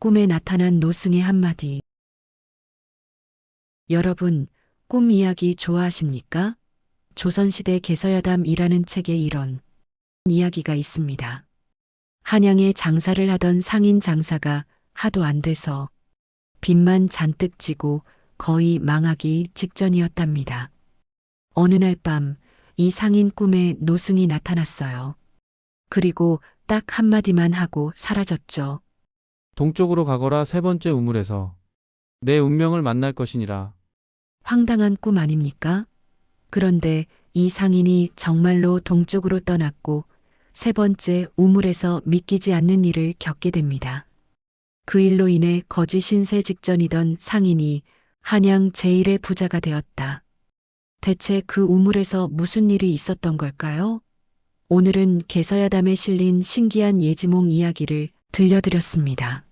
꿈에 나타난 노승의 한마디. 여러분, 꿈 이야기 좋아하십니까? 조선시대 개서야담이라는 책에 이런 이야기가 있습니다. 한양에 장사를 하던 상인 장사가 하도 안 돼서 빚만 잔뜩 지고 거의 망하기 직전이었답니다. 어느 날 밤 이 상인 꿈에 노승이 나타났어요. 그리고 딱 한마디만 하고 사라졌죠. 동쪽으로 가거라 세 번째 우물에서 내 운명을 만날 것이니라. 황당한 꿈 아닙니까? 그런데 이 상인이 정말로 동쪽으로 떠났고 세 번째 우물에서 믿기지 않는 일을 겪게 됩니다. 그 일로 인해 거지 신세 직전이던 상인이 한양 제1의 부자가 되었다. 대체 그 우물에서 무슨 일이 있었던 걸까요? 오늘은 개서야담에 실린 신기한 예지몽 이야기를 들려드렸습니다.